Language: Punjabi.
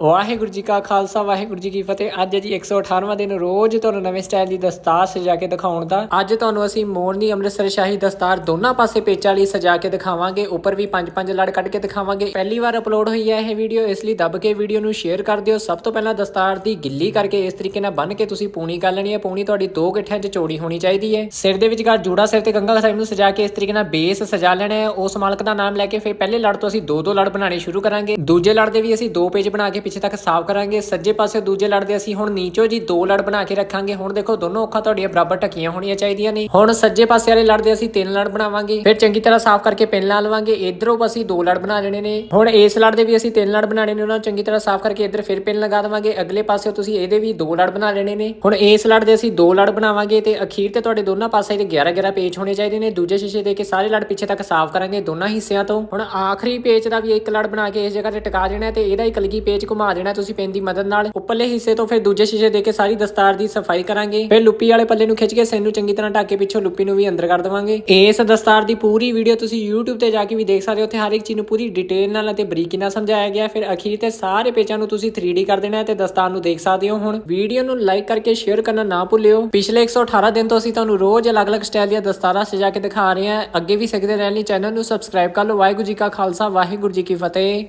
ਵਾਹਿਗੁਰੂ ਜੀ ਕਾ ਖਾਲਸਾ, ਵਾਹਿਗੁਰੂ ਜੀ ਕੀ ਫਤਿਹ। ਅੱਜ ਹੈ ਜੀ 118ਵਾਂ ਦਿਨ, ਰੋਜ਼ ਤੁਹਾਨੂੰ ਨਵੇਂ ਸਟਾਈਲ ਦੀ ਦਸਤਾਰ ਸਜਾ ਕੇ ਦਿਖਾਉਣ ਦਾ। ਅੱਜ ਤੁਹਾਨੂੰ ਅਸੀਂ ਮੋਰਨੀ, ਅੰਮ੍ਰਿਤਸਰ ਸ਼ਾਹੀ ਦਸਤਾਰ ਦੋਨਾਂ ਪਾਸੇ ਪੇਚਾਂ ਲਈ ਸਜਾ ਕੇ ਦਿਖਾਵਾਂਗੇ। ਉੱਪਰ ਵੀ ਪੰਜ ਪੰਜ ਲੜ ਕੱਢ ਕੇ ਦਿਖਾਵਾਂਗੇ। ਪਹਿਲੀ ਵਾਰ ਅਪਲੋਡ ਹੋਈ ਹੈ ਇਹ ਵੀਡੀਓ, ਇਸ ਲਈ ਦੱਬ ਕੇ ਵੀਡੀਓ ਨੂੰ ਸ਼ੇਅਰ ਕਰ ਦਿਓ। ਸਭ ਤੋਂ ਪਹਿਲਾਂ ਦਸਤਾਰ ਦੀ ਗਿੱਲੀ ਕਰਕੇ ਇਸ ਤਰੀਕੇ ਨਾਲ ਬੰਨ ਕੇ ਤੁਸੀਂ ਪੂਣੀ ਕਰ ਲੈਣੀ ਹੈ। ਪੂਣੀ ਤੁਹਾਡੀ ਦੋ ਗਿੱਠਿਆਂ 'ਚ ਚੌੜੀ ਹੋਣੀ ਚਾਹੀਦੀ ਹੈ। ਸਿਰ ਦੇ ਵਿਚਕਾਰ ਜੂੜਾ ਸਿਰ ਤੇ ਗੰਗਾ ਸਾਹਿਬ ਨੂੰ ਸਜਾ ਕੇ ਇਸ ਤਰੀਕੇ ਨਾਲ ਬੇਸ ਸਜਾ ਲੈਣਾ ਹੈ। ਉਸ ਮਾਲਕ ਦਾ ਨਾਮ ਲੈ ਕੇ ਫਿਰ ਪਹਿਲੇ ਲੜ ਤੋਂ ਅਸੀਂ ਦੋ ਦੋ ਲੜ ਬਣਾਉਣੇ ਸ਼ੁਰੂ ਕਰਾਂਗੇ। ਦੂਜੇ ਲੜ ਦੇ ਵੀ ਅਸੀਂ ਦੋ ਪੇਜ ਬਣਾ ਕੇ ਪਿੱਛੇ ਤੱਕ ਸਾਫ਼ ਕਰਾਂਗੇ, ਸੱਜੇ ਪਾਸੇ ਦੂਜੇ ਲੜ ਦੇ ਅਸੀਂ ਹੁਣ ਨੀਚੋ ਜੀ ਦੋ ਲੜ ਬਣਾ ਕੇ ਰੱਖਾਂਗੇ। ਹੁਣ ਦੇਖੋ ਦੋਨੋਂ ਅੱਖਾਂ ਤੁਹਾਡੀਆਂ ਬਰਾਬਰ ਢੱਕੀਆਂ ਹੋਣੀਆਂ ਚਾਹੀਦੀਆਂ ਨੇ। ਹੁਣ ਸੱਜੇ ਪਾਸੇ ਵਾਲੇ ਲੜ ਦੇ ਅਸੀਂ ਤਿੰਨ ਲੜ ਬਣਾਵਾਂਗੇ। ਫਿਰ ਚੰਗੀ ਤਰ੍ਹਾਂ ਸਾਫ਼ ਕਰਕੇ ਪਿੰਨ ਲਾ ਲਵਾਂਗੇ। ਇਧਰੋਂ ਅਸੀਂ ਦੋ ਲੜ ਬਣਾ ਲੈਣੇ ਨੇ। ਹੁਣ ਇਸ ਲੜ ਦੇ ਵੀ ਅਸੀਂ ਤਿੰਨ ਲੜ ਬਣਾਣੇ ਨੇ, ਉਹਨਾਂ ਨੂੰ ਚੰਗੀ ਤਰ੍ਹਾਂ ਸਾਫ਼ ਕਰਕੇ ਇੱਧਰ ਫਿਰ ਪਿੰਨ ਲਗਾ ਦੇਵਾਂਗੇ। ਅਗਲੇ ਪਾਸੇ ਤੁਸੀਂ ਇਹਦੇ ਵੀ ਦੋ ਲੜ ਬਣਾ ਲੈਣੇ ਨੇ। ਹੁਣ ਇਸ ਲੜ ਦੇ ਅਸੀਂ ਦੋ ਲੜ ਬਣਾਵਾਂਗੇ ਤੇ ਅਖੀਰ ਤੇ ਤੁਹਾਡੇ ਦੋਨਾਂ ਪਾਸੇ ਦੇ 11 11 ਪੇਜ ਹੋਣੇ ਚਾਹੀਦੇ ਨੇ। ਦੂਜੇ ਸ਼ੀਸ਼ੇ ਦੇ ਕੇ ਸਾਰੇ ਲੜ ਪਿੱਛੇ ਤੱਕ ਸਾਫ਼ ਕਰਾਂਗੇ ਦੋਨਾਂ ਹਿੱਸਿਆਂ ਤੋਂ। ਹੁਣ ਆਖਰੀ ਪੇਜ ਦਾ ਵੀ ਇੱਕ ਲੜ ਬਣਾ ਕੇ ਇਸ ਜਗ੍ਹਾ ਤੇ ਟਿਕਾ ਦੇਣਾ ਤੇ ਇਹਦਾ ਇੱਕ ਲਗੀ ਪੇਜ ਘੁਮਾ ਦੇਣਾ ਤੁਸੀਂ ਪੈਨ ਦੀ ਮਦਦ ਨਾਲ। ਉੱਪਰਲੇ ਹਿੱਸੇ ਤੋਂ ਫਿਰ ਦੂਜੇ ਸ਼ੀਸ਼ੇ ਦੇ ਕੇ ਸਾਰੀ ਦਸਤਾਰ ਦੀ ਸਫ਼ਾਈ ਕਰਾਂਗੇ। ਫਿਰ ਲੁੱਪੀ ਵਾਲੇ ਪੱਲੇ ਨੂੰ ਖਿੱਚ ਕੇ ਸੈਨ ਨੂੰ ਚੰਗੀ ਤਰ੍ਹਾਂ ਢੱਕ ਕੇ ਪਿੱਛੋਂ ਲੁੱਪੀ ਨੂੰ ਵੀ ਅੰਦਰ ਕਰ ਦੇਵਾਂਗੇ। ਇਸ ਦਸਤਾਰ ਦੀ ਪੂਰੀ ਵੀਡੀਓ ਤੁਸੀਂ YouTube ਤੇ ਜਾ ਕੇ ਵੀ ਦੇਖ ਸਕਦੇ ਹੋ। ਉੱਥੇ ਹਰ ਇੱਕ ਚੀਜ਼ ਨੂੰ ਪੂਰੀ ਡਿਟੇਲ ਨਾਲ ਅਤੇ ਬਰੀਕੀ ਨਾਲ ਸਮਝਾਇਆ ਗਿਆ। ਫਿਰ ਅਖੀਰ ਤੇ ਸਾਰੇ ਪੇਜਾਂ ਨੂੰ ਤੁਸੀਂ 3D ਕਰ ਦੇਣਾ ਹੈ ਤੇ ਦਸਤਾਰ ਨੂੰ ਦੇਖ ਸਕਦੇ ਹੋ ਹੁਣ। ਵੀਡੀਓ ਨੂੰ ਲਾਈਕ ਕਰਕੇ ਸ਼ੇਅਰ ਕਰਨਾ ਨਾ ਭੁੱਲਿਓ। ਪਿਛਲੇ 118 ਦਿਨ ਤੋਂ ਅਸੀਂ ਤੁਹਾਨੂੰ ਰੋਜ਼ ਅਲੱਗ-ਅਲੱਗ ਸਟਾਈਲ ਦੀਆਂ ਦਸਤਾਰਾਂ ਸਜਾ ਕੇ ਦਿਖਾ ਰਹੇ ਹਾਂ। ਅੱਗੇ ਵੀ ਸਿੱਖਦੇ ਰਹਿਣ ਲਈ ਚੈਨਲ ਨੂੰ ਸਬਸਕ੍ਰਾਈਬ ਕਰ ਲਓ। ਵਾਹਿਗੁਰੂ ਜੀ ਕਾ ਖਾਲਸਾ, ਵਾਹਿਗੁਰੂ ਜੀ ਕੀ ਫਤਿਹ।